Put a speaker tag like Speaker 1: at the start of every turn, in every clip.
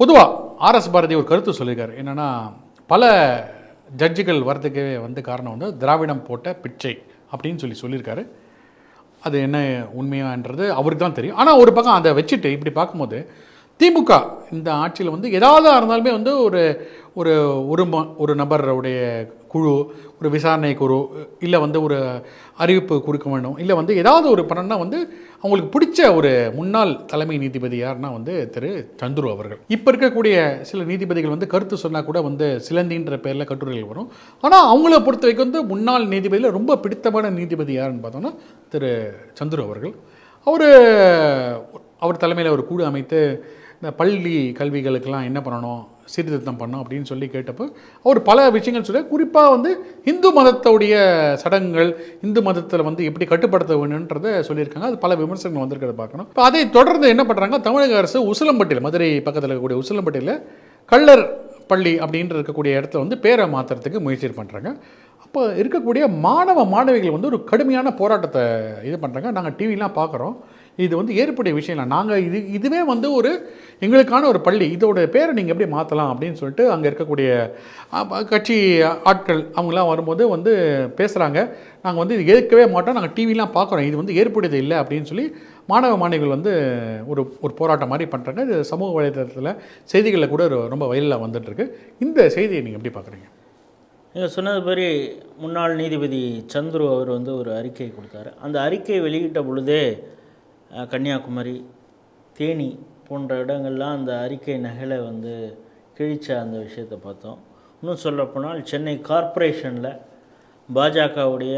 Speaker 1: பொதுவாக ஆர்எஸ் பாரதி ஒரு கருத்து சொல்லியிருக்காரு. என்னென்னா பல ஜட்ஜுகள் வரதுக்கு வந்து காரணம் வந்து திராவிடம் போட்ட பிச்சை அப்படின்னு சொல்லி சொல்லியிருக்காரு. அது என்ன உண்மையான்றது அவருக்கு தான் தெரியும். ஆனால் ஒரு பக்கம் அதை வச்சுட்டு இப்படி பார்க்கும்போது திமுக இந்த ஆட்சியில் வந்து ஏதாவது இருந்தாலுமே வந்து ஒரு ஒரு ஒரு ம- ஒரு நபருடைய குழு ஒரு விசாரணை குழு இல்லை வந்து ஒரு அறிவிப்பு கொடுக்க வேண்டும் இல்லை வந்து ஏதாவது ஒரு பணம்னா வந்து அவங்களுக்கு பிடிச்ச ஒரு முன்னாள் தலைமை நீதிபதி யாருன்னா வந்து திரு சந்துரு அவர்கள். இப்போ இருக்கக்கூடிய சில நீதிபதிகள் வந்து கருத்து சொன்னால் கூட வந்து சிலந்தின்ற பேரில் கட்டுரைகள் வரும். ஆனால் அவங்கள பொறுத்த வரைக்கும் வந்து முன்னாள் நீதிபதியில் ரொம்ப பிடித்தமான நீதிபதி யாருன்னு பார்த்தோம்னா திரு சந்துரு அவர்கள். அவர் அவர் தலைமையில் ஒரு குழு அமைத்து இந்த பள்ளி கல்விகளுக்கெல்லாம் என்ன பண்ணணும்? சீர்திருத்தம் பண்ணணும் அப்படின்னு சொல்லி கேட்டப்போ அவர் பல விஷயங்கள் சொல்லி குறிப்பாக வந்து இந்து மதத்துடைய சடங்குகள் இந்து மதத்தில் வந்து எப்படி கட்டுப்படுத்த வேணுன்றதை சொல்லியிருக்காங்க. அது பல விமர்சனங்கள் வந்திருக்கிறத பார்க்கணும். இப்போ அதை தொடர்ந்து என்ன பண்ணுறாங்க தமிழக அரசு உசிலம்பட்டியில் மதுரை பக்கத்தில் இருக்கக்கூடிய உசிலம்பட்டியில் கள்ளர் பள்ளி அப்படின்ற இருக்கக்கூடிய இடத்துல வந்து பேரை மாற்றுறதுக்கு முயற்சி பண்ணுறாங்க அப்போ இருக்கக்கூடிய மாணவ மாணவிகள் வந்து ஒரு கடுமையான போராட்டத்தை இது பண்ணுறாங்க நாங்கள் டிவிலாம் பார்க்குறோம். இது வந்து ஏற்புடைய விஷயம் இல்லை. நாங்கள் இது இதுவே வந்து ஒரு எங்களுக்கான ஒரு பள்ளி. இதோட பேரை நீங்கள் எப்படி மாற்றலாம் அப்படின்னு சொல்லிட்டு அங்கே இருக்கக்கூடிய கட்சி ஆட்கள் அவங்களாம் வரும்போது வந்து பேசுகிறாங்க நாங்கள் வந்து இது ஏற்கவே மாட்டோம். நாங்கள் டிவிலாம் பார்க்குறோம். இது வந்து ஏற்புடையது இல்லை அப்படின்னு சொல்லி மாணவ மாணவிகள் வந்து ஒரு ஒரு போராட்டம் மாதிரி பண்ணுறாங்க இது சமூக வலைதளத்தில் செய்திகளில் கூட ரொம்ப வயலில் வந்துட்டுருக்கு. இந்த செய்தியை நீங்கள் எப்படி பார்க்குறீங்க?
Speaker 2: நீங்கள் சொன்னது மாதிரி முன்னாள் நீதிபதி சந்துரு அவர் வந்து ஒரு அறிக்கை கொடுத்தாரு. அந்த அறிக்கை வெளியிட்ட பொழுதே கன்னியாகுமரி தேனி போன்ற இடங்கள்லாம் அந்த அறிக்கை நகலை வந்து கிழிச்ச அந்த விஷயத்தை பார்த்தோம். இன்னும் சொல்லப்போனால் சென்னை கார்ப்பரேஷனில் பாஜகவுடைய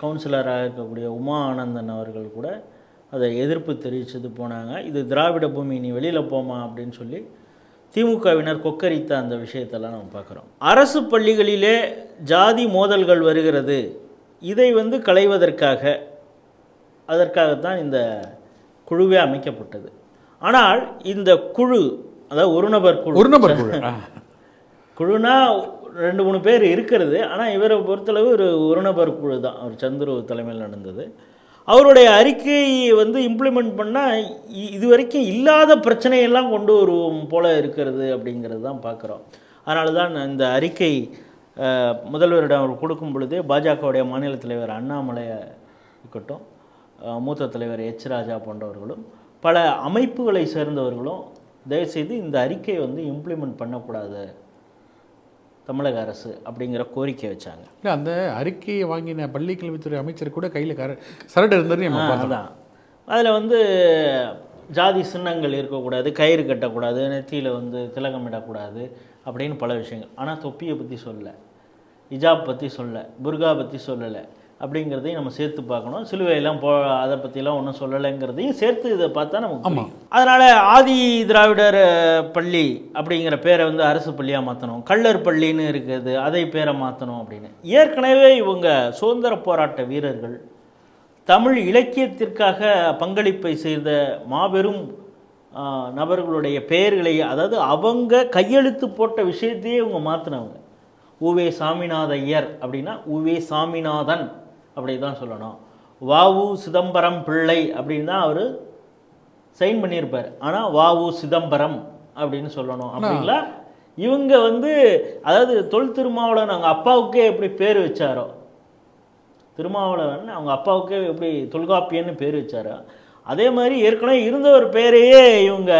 Speaker 2: கவுன்சிலராக இருக்கக்கூடிய உமா ஆனந்தன் அவர்கள் கூட அதை எதிர்ப்பு தெரிவிச்சது போனாங்க. இது திராவிட பூமி நீ வெளியில் போமா அப்படின்னு சொல்லி திமுகவினர் கொக்கரித்த அந்த விஷயத்தெல்லாம் நம்ம பார்க்குறோம். அரசு பள்ளிகளிலே ஜாதி மோதல்கள் வருகிறது. இதை வந்து களைவதற்காக அதற்காகத்தான் இந்த குழுவே அமைக்கப்பட்டது. ஆனால் இந்த குழு அதாவது ஒரு நபர் குழு
Speaker 1: ஒரு நபர் குழு.
Speaker 2: குழுனா ரெண்டு மூணு பேர் இருக்கிறது. ஆனால் இவரை பொறுத்தளவு ஒரு ஒரு நபர் குழு தான். அவர் சந்துரு தலைமையில் நடந்தது. அவருடைய அறிக்கையை வந்து இம்ப்ளிமெண்ட் பண்ணால் இது வரைக்கும் இல்லாத பிரச்சனையெல்லாம் கொண்டு வருவோம் போல இருக்கிறது அப்படிங்கிறது தான் பார்க்குறோம். அதனால தான் இந்த அறிக்கை முதல்வரிடம் அவர் கொடுக்கும் பொழுதே பாஜகவுடைய மாநில தலைவர் அண்ணாமலை இருக்கட்டும் மூத்த தலைவர் எச். ராஜா போன்றவர்களும் பல அமைப்புகளை சேர்ந்தவர்களும் தயவுசெய்து இந்த அறிக்கையை வந்து இம்ப்ளிமெண்ட் பண்ணக்கூடாது தமிழக அரசு அப்படிங்கிற கோரிக்கை வச்சாங்க.
Speaker 1: இல்லை அந்த அறிக்கையை வாங்கின பள்ளி கல்வித்துறை அமைச்சர் கூட கையில் கர சரடு இருந்தது நம்ம பார்த்தோம்.
Speaker 2: அதான். அதில் வந்து ஜாதி சின்னங்கள் இருக்கக்கூடாது கயிறு கட்டக்கூடாது நெத்தியில் வந்து திலகமிடக்கூடாது அப்படின்னு பல விஷயங்கள். ஆனால் தொப்பியை பற்றி சொல்லலை இஜாப் பற்றி சொல்ல புர்கா பற்றி சொல்லலை. அப்படிங்கிறதையும் நம்ம சேர்த்து பார்க்கணும். சிலுவையெல்லாம் போ அதை பற்றிலாம் ஒன்றும் சொல்லலைங்கிறதையும் சேர்த்து இதை பார்த்தா நமக்கு
Speaker 1: ஆமாம்.
Speaker 2: அதனால் ஆதி திராவிடர் பள்ளி அப்படிங்கிற பேரை வந்து அரசு பள்ளியாக மாற்றணும் கள்ளர் பள்ளின்னு இருக்குது அதை பேரை மாற்றணும் அப்படின்னு. ஏற்கனவே இவங்க சுதந்திர போராட்ட வீரர்கள் தமிழ் இலக்கியத்திற்காக பங்களிப்பை செய்த மாபெரும் நபர்களுடைய பெயர்களை அதாவது அவங்க கையெழுத்து போட்ட விஷயத்தையே இவங்க மாற்றினவங்க உவே சாமிநாத ஐயர் அப்படின்னா உவே சாமிநாதன். அப்படி தான் சொல்லணும். வாவு சிதம்பரம் பிள்ளை அப்படின்னு தான் அவர் சைன் பண்ணியிருப்பார். ஆனால் வாவு சிதம்பரம் அப்படின்னு சொல்லணும். அப்படிங்களா? இவங்க வந்து அதாவது தொல் திருமாவளவன் அவங்க அப்பாவுக்கே எப்படி பேர் வச்சாரோ திருமாவளவன் அவங்க அப்பாவுக்கே எப்படி தொல்காப்பியன்னு பேர் வச்சாரோ அதே மாதிரி ஏற்கனவே இருந்த ஒரு பேரையே இவங்க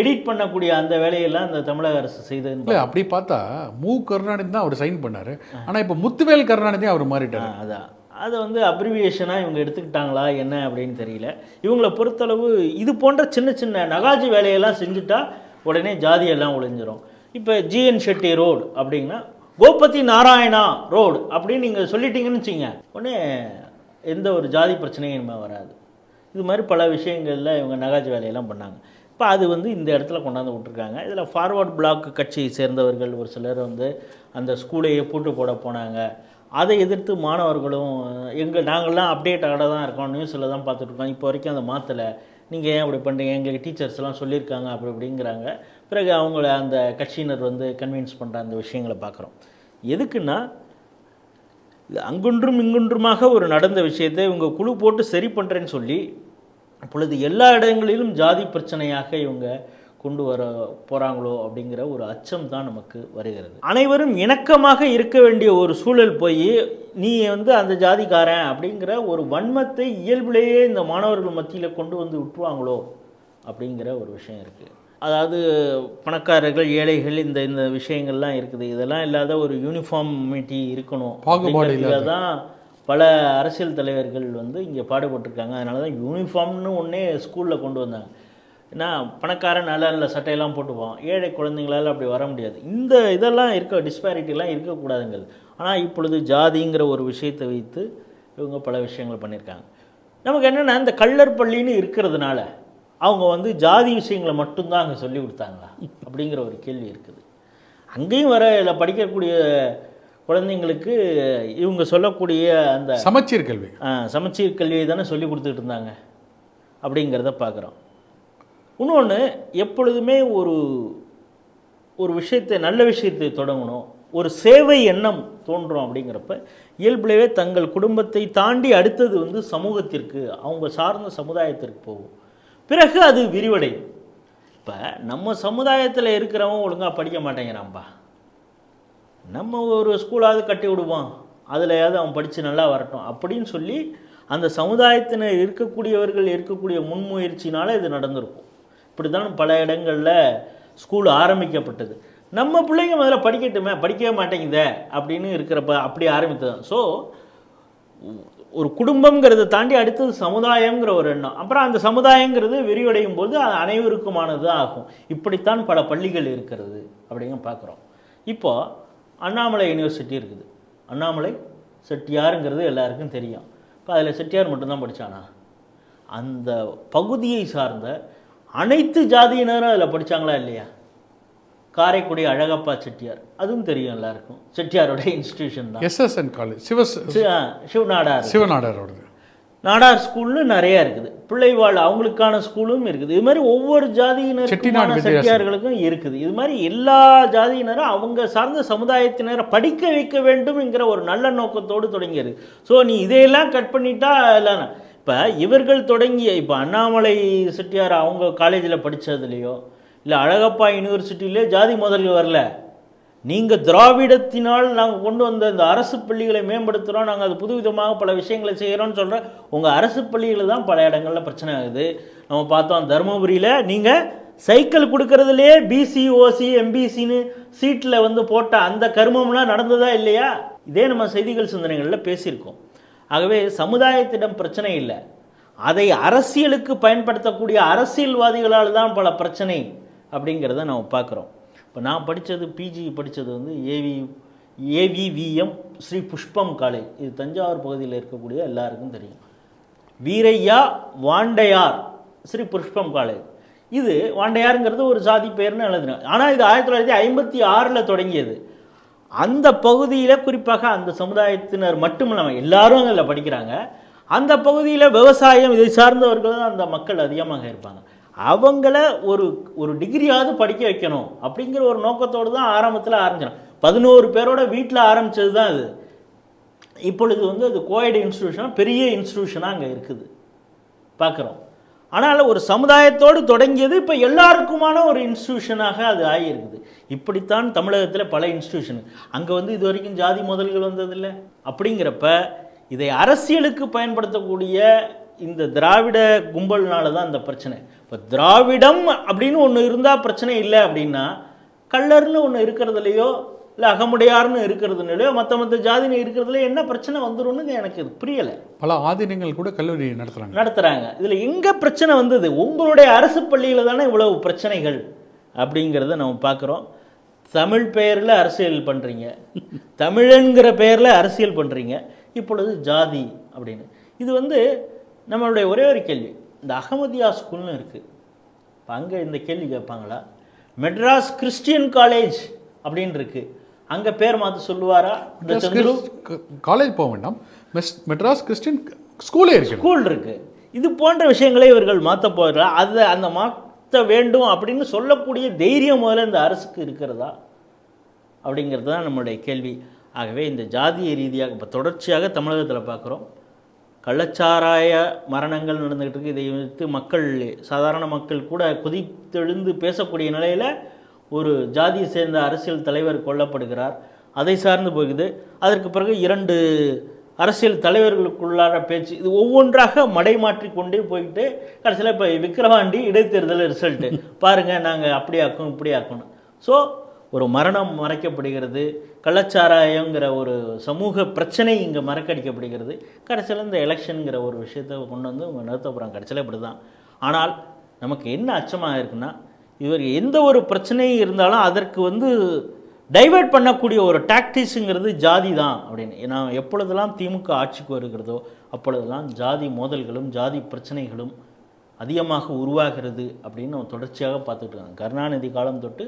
Speaker 2: எடிட் பண்ணக்கூடிய அந்த வேலையெல்லாம் இந்த தமிழக அரசு செய்தது
Speaker 1: அப்படி பார்த்தா மு கருணாநிதி தான் அவர் சைன் பண்ணாரு. ஆனால் இப்போ முத்துவேல் கருணாநிதி அவர் மாறிட்டார்.
Speaker 2: அதான். அதை வந்து அப்ரிவியேஷனாக இவங்க எடுத்துக்கிட்டாங்களா என்ன அப்படின்னு தெரியல. இவங்களை பொறுத்தளவு இது போன்ற சின்ன சின்ன நகாஜி வேலையெல்லாம் செஞ்சுட்டா உடனே ஜாதியெல்லாம் ஒளிஞ்சிரும். இப்போ ஜிஎன் ஷெட்டி ரோடு அப்படின்னா கோபதி நாராயணா ரோடு அப்படின்னு நீங்கள் சொல்லிட்டீங்கன்னு வச்சுங்க உடனே எந்த ஒரு ஜாதி பிரச்சனையும் இனிமேல் வராது. இது மாதிரி பல விஷயங்களில் இவங்க நகாஜி வேலையெல்லாம் பண்ணாங்க. இப்போ அது வந்து இந்த இடத்துல கொண்டாந்து விட்டுருக்காங்க. இதில் ஃபார்வர்ட் பிளாக் கட்சியை சேர்ந்தவர்கள் ஒரு சிலர் வந்து அந்த ஸ்கூலையே பூட்டு போட போனாங்க. அதை எதிர்த்து மாணவர்களும் எங்கள் நாங்கள்லாம் அப்டேட் ஆட தான் இருக்கோம் நியூஸில் தான் பார்த்துட்ருக்கோம் இப்போ வரைக்கும் அதை மாற்றலை நீங்கள் ஏன் அப்படி பண்ணுறீங்க எங்களுக்கு டீச்சர்ஸ் எல்லாம் சொல்லியிருக்காங்க அப்படி இப்படிங்கிறாங்க. பிறகு அவங்கள அந்த கட்சியினர் வந்து கன்வின்ஸ் பண்ணுற அந்த விஷயங்களை பார்க்குறோம். எதுக்குன்னா அங்குன்றும் இங்குன்றுமாக ஒரு நடந்த விஷயத்தை இவங்க குழு போட்டு சரி பண்ணுறேன்னு சொல்லி பொழுது எல்லா இடங்களிலும் ஜாதி பிரச்சனையாக இவங்க கொண்டு வர போகிறாங்களோ அப்படிங்கிற ஒரு அச்சம் தான் நமக்கு வருகிறது. அனைவரும் இணக்கமாக இருக்க வேண்டிய ஒரு சூழல் போய் நீ வந்து அந்த ஜாதிக்காரன் அப்படிங்கிற ஒரு வன்மத்தை இயல்பிலேயே இந்த மாணவர்கள் மத்தியில் கொண்டு வந்து விட்டுருவாங்களோ அப்படிங்கிற ஒரு விஷயம் இருக்குது அதாவது பணக்காரர்கள் ஏழைகள் இந்த இந்த விஷயங்கள்லாம் இருக்குது. இதெல்லாம் இல்லாத ஒரு யூனிஃபார்மிட்டி இருக்கணும். தான் பல அரசியல் தலைவர்கள் வந்து இங்கே பாடுபட்டிருக்காங்க. அதனால தான் யூனிஃபார்ம்னு ஒன்றே ஸ்கூலில் கொண்டு வந்தாங்க. ஏன்னா பணக்காரன் நல்ல நல்ல சட்டையெல்லாம் போட்டுப்பான். ஏழை குழந்தைங்களால் அப்படி வர முடியாது. இந்த இதெல்லாம் இருக்க டிஸ்பாரிட்டிலாம் இருக்கக்கூடாதுங்கிறது. ஆனால் இப்பொழுது ஜாதிங்கிற ஒரு விஷயத்தை வைத்து இவங்க பல விஷயங்கள் பண்ணியிருக்காங்க. நமக்கு என்னென்னா இந்த கள்ளர் பள்ளின்னு இருக்கிறதுனால அவங்க வந்து ஜாதி விஷயங்களை மட்டும்தான் அங்கே சொல்லி கொடுத்தாங்களா? அப்படிங்கிற ஒரு கேள்வி இருக்குது. அங்கேயும் வர இதில் படிக்கக்கூடிய குழந்தைங்களுக்கு இவங்க சொல்லக்கூடிய அந்த
Speaker 1: சமச்சீர் கல்வி.
Speaker 2: சமச்சீர் கல்வியை தானே சொல்லி கொடுத்துட்டு இருந்தாங்க. அப்படிங்கிறத பார்க்குறோம். இன்னொன்று எப்பொழுதுமே ஒரு ஒரு விஷயத்தை நல்ல விஷயத்தை தொடங்கணும். ஒரு சேவை எண்ணம் தோன்றும் அப்படிங்கிறப்ப இயல்பிலேயே தங்கள் குடும்பத்தை தாண்டி அடுத்தது வந்து சமூகத்திற்கு அவங்க சார்ந்த சமுதாயத்திற்கு போகும். பிறகு அது விரிவடையும். இப்போ நம்ம சமுதாயத்தில் இருக்கிறவன் ஒழுங்காக படிக்க மாட்டேங்கிறான்பா. நம்ம ஒரு ஸ்கூலாவது கட்டி விடுவோம். அதுலையாவது அவன் படித்து நல்லா வரட்டும் அப்படின்னு சொல்லி அந்த சமுதாயத்தினர் இருக்கக்கூடியவர்கள் இருக்கக்கூடிய முன்முயற்சினால இது நடந்திருக்கும். இப்படி தான் பல இடங்களில் ஸ்கூல் ஆரம்பிக்கப்பட்டது. நம்ம பிள்ளைங்க முதல்ல படிக்கட்டுமே படிக்கவே மாட்டேங்குதே அப்படின்னு இருக்கிறப்ப அப்படி ஆரம்பித்தது. ஸோ ஒரு குடும்பங்கிறத தாண்டி அடுத்தது சமுதாயங்கிற ஒரு எண்ணம். அப்புறம் அந்த சமுதாயங்கிறது விரிவடையும் போது அது அனைவருக்குமானது ஆகும். இப்படித்தான் பல பள்ளிகள் இருக்கிறது அப்படின்னு பார்க்குறோம். இப்போ அண்ணாமலை யூனிவர்சிட்டி இருக்குது. அண்ணாமலை செட்டியாருங்கிறது எல்லாருக்கும் தெரியும். இப்போ அதில் செட்டியார் மட்டும்தான் படித்தானா அந்த பகுதியை சார்ந்த அனைத்து ஜாதியினரும் அதில் படிச்சாங்களா இல்லையா? காரைக்குடி அழகப்பா செட்டியார். அதுவும் தெரியும் எல்லாருக்கும். செட்டியாரோட இன்ஸ்டிடியூஷன் தான்.
Speaker 1: எஸ்எஸ்என் காலேஜ் சிவ
Speaker 2: சி- ஆ, சிவநாடார்.
Speaker 1: சிவநாடாரோடது.
Speaker 2: நாடார் ஸ்கூல்னு நிறைய இருக்குது. பிள்ளைவாழ் அவங்களுக்கான ஸ்கூலும் இருக்குது. இது மாதிரி ஒவ்வொரு
Speaker 1: வித்தியாசம்.
Speaker 2: செட்டியார்களுக்கும் இருக்குது. இது மாதிரி எல்லா ஜாதியினரும் அவங்க சார்ந்த சமுதாயத்தினரை படிக்க வைக்க வேண்டும் என்கிற ஒரு நல்ல நோக்கத்தோடு தொடங்கியது ஸோ நீ இதையெல்லாம் கட் பண்ணிட்டா எல்லாம் இப்போ இவர்கள் தொடங்கிய இப்போ அண்ணாமலை செட்டியார் அவங்க காலேஜில் படித்ததுலேயோ இல்லை அழகப்பா யூனிவர்சிட்டியிலே ஜாதி முதல்கள் வரல. நீங்கள் திராவிடத்தினால் நாங்கள் கொண்டு வந்த இந்த அரசு பள்ளிகளை மேம்படுத்துகிறோம் நாங்கள் அது புதுவிதமாக பல விஷயங்களை செய்கிறோம்னு சொல்கிற உங்கள் அரசு பள்ளிகளில் தான் பல இடங்களில் பிரச்சனை ஆகுது. நம்ம பார்த்தோம் தருமபுரியில் நீங்கள் சைக்கிள் கொடுக்கறதுலே பிசி ஓசி எம்பிசின்னு சீட்டில் வந்து போட்ட அந்த கருமம்லாம் நடந்ததா இல்லையா? இதே நம்ம செய்திகள் சிந்தனைகளில் பேசியிருக்கோம். ஆகவே சமுதாயத்திடம் பிரச்சனை இல்லை. அதை அரசியலுக்கு பயன்படுத்தக்கூடிய அரசியல்வாதிகளால் தான் பல பிரச்சனை அப்படிங்கிறத நம்ம பார்க்குறோம். இப்போ நான் படித்தது பிஜி படித்தது வந்து ஏவி ஏவிவிஎம் ஸ்ரீ புஷ்பம் காலேஜ் இது தஞ்சாவூர் பகுதியில் இருக்கக்கூடிய எல்லாருக்கும் தெரியும். வீரையா வாண்டையார் ஸ்ரீ புஷ்பம் காலேஜ் இது வாண்டையாருங்கிறது ஒரு சாதி பேர்னு எழுதுனேன் ஆனால் இது ஆயிரத்தி தொள்ளாயிரத்தி ஐம்பத்தி ஆறில் தொடங்கியது. அந்த பகுதியில் குறிப்பாக அந்த சமுதாயத்தினர் மட்டும் இல்லாமல் எல்லாரும் அதில் படிக்கிறாங்க. அந்த பகுதியில் விவசாயம் இதை சார்ந்தவர்கள் தான் அந்த மக்கள் அதிகமாக இருப்பாங்க. அவங்கள ஒரு ஒரு டிகிரியாவது படிக்க வைக்கணும் அப்படிங்கிற ஒரு நோக்கத்தோடு தான் ஆரம்பத்தில் ஆரம்பிச்சிடும் பதினோரு பேரோட வீட்டில் ஆரம்பித்தது தான் அது. இப்பொழுது வந்து அது கோயட் இன்ஸ்டியூஷன் பெரிய இன்ஸ்டியூஷனாக அங்கே இருக்குது. பார்க்குறோம் ஆனால் ஒரு சமுதாயத்தோடு தொடங்கியது இப்போ எல்லாருக்குமான ஒரு இன்ஸ்டியூஷனாக அது ஆகியிருக்குது. இப்படித்தான் தமிழகத்தில் பல இன்ஸ்டியூஷன் அங்கே வந்து இது வரைக்கும் ஜாதி முதல்கள் வந்ததில்லை. அப்படிங்கிறப்ப இதை அரசியலுக்கு பயன்படுத்தக்கூடிய இந்த திராவிட கும்பல்னால தான் இந்த பிரச்சனை. இப்போ திராவிடம் அப்படின்னு ஒன்று இருந்தால் பிரச்சனை இல்லை அப்படின்னா கள்ளர்னு ஒன்று இருக்கிறதுலையோ இல்லை அகமுடையார்னு இருக்கிறதுனாலையோ மற்ற மற்ற ஜாதினு இருக்கிறதுல என்ன பிரச்சனை வந்துரும்னு எனக்கு இது புரியலை.
Speaker 1: பல ஆதீனங்கள் கூட கல்லூரி நடத்துகிறாங்க
Speaker 2: நடத்துகிறாங்க இதில் எங்கே பிரச்சனை வந்தது? உங்களுடைய அரசு பள்ளியில் தானே இவ்வளவு பிரச்சனைகள் அப்படிங்கிறத நம்ம பார்க்குறோம் தமிழ் பெயரில் அரசியல் பண்ணுறீங்க தமிழன்கிற பெயரில் அரசியல் பண்ணுறீங்க இப்பொழுது ஜாதி அப்படின்னு. இது வந்து நம்மளுடைய ஒரே ஒரு கேள்வி. இந்த அகமதியா ஸ்கூல்னு இருக்குது இப்போ அங்கே இந்த கேள்வி கேட்பாங்களா? மெட்ராஸ் கிறிஸ்டியன் காலேஜ் அப்படின்னு இருக்கு. அங்கே பேர் மாற்ற சொல்லுவாரா? இந்த சந்துரு?
Speaker 1: காலேஜ் போக வேண்டாம். மெஸ் மெட்ராஸ் கிறிஸ்டின் ஸ்கூலே
Speaker 2: ஸ்கூல் இருக்கு. இது போன்ற விஷயங்களை இவர்கள் மாற்ற போகிறா அதை அந்த மாற்ற வேண்டும் அப்படின்னு சொல்லக்கூடிய தைரியம் முதல்ல இந்த அரசுக்கு இருக்கிறதா? அப்படிங்கிறது தான் நம்மளுடைய கேள்வி. ஆகவே இந்த ஜாதிய ரீதியாக இப்போ தொடர்ச்சியாக தமிழகத்தில் பார்க்குறோம் கள்ளச்சாராய மரணங்கள் நடந்துகிட்டு இருக்கு. இதை வைத்து மக்கள் சாதாரண மக்கள் கூட கொதித்தெழுந்து பேசக்கூடிய நிலையில் ஒரு ஜாதியை சேர்ந்த அரசியல் தலைவர் கொல்லப்படுகிறார். அதை சார்ந்து போகுது அதற்கு பிறகு இரண்டு அரசியல் தலைவர்களுக்குள்ளான பேச்சு இது ஒவ்வொன்றாக மடைமாற்றி கொண்டே போய்கிட்டு கடைசியில் இப்போ விக்கிரவாண்டி இடைத்தேர்தல் ரிசல்ட்டு. பாருங்கள் நாங்கள் அப்படி ஆக்கணும் இப்படி ஆக்கணும் ஸோ ஒரு மரணம் மறைக்கப்படுகிறது. கள்ளச்சாராயங்கிற ஒரு சமூக பிரச்சனை இங்கே மறக்கடிக்கப்படுகிறது. கடைசியில் இந்த எலெக்ஷனுங்கிற ஒரு விஷயத்தை கொண்டு வந்து அவங்க நிறுத்த போகிறாங்க கடைசியில் இப்படி தான் ஆனால் நமக்கு என்ன அச்சமாக இருக்குன்னா இவர் எந்த ஒரு பிரச்சனையும் இருந்தாலும் அதற்கு வந்து டைவர்ட் பண்ணக்கூடிய ஒரு டாக்டிஸுங்கிறது ஜாதி தான் அப்படின்னு. நான் எப்பொழுதெல்லாம் திமுக ஆட்சிக்கு வருகிறதோ அப்பொழுதெல்லாம் ஜாதி மோதல்களும் ஜாதி பிரச்சனைகளும் அதிகமாக உருவாகிறது அப்படின்னு நம்ம தொடர்ச்சியாக பார்த்துட்டு இருக்காங்க கருணாநிதி காலம் தொட்டு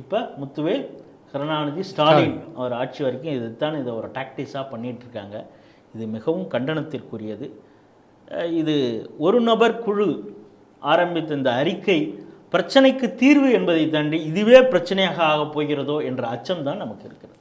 Speaker 2: இப்போ முத்துவேல் கருணாநிதி ஸ்டாலின் அவர் ஆட்சி வரைக்கும் இதுதான் இதை ஒரு டாக்டிஸாக பண்ணிட்டு இருக்காங்க. இது மிகவும் கண்டனத்திற்குரியது. இது ஒரு நபர் குழு ஆரம்பித்த இந்த அறிக்கை பிரச்சனைக்கு தீர்வு என்பதை தாண்டி இதுவே பிரச்சனையாக ஆகப் போகிறதோ என்ற அச்சம்தான் நமக்கு இருக்கிறது.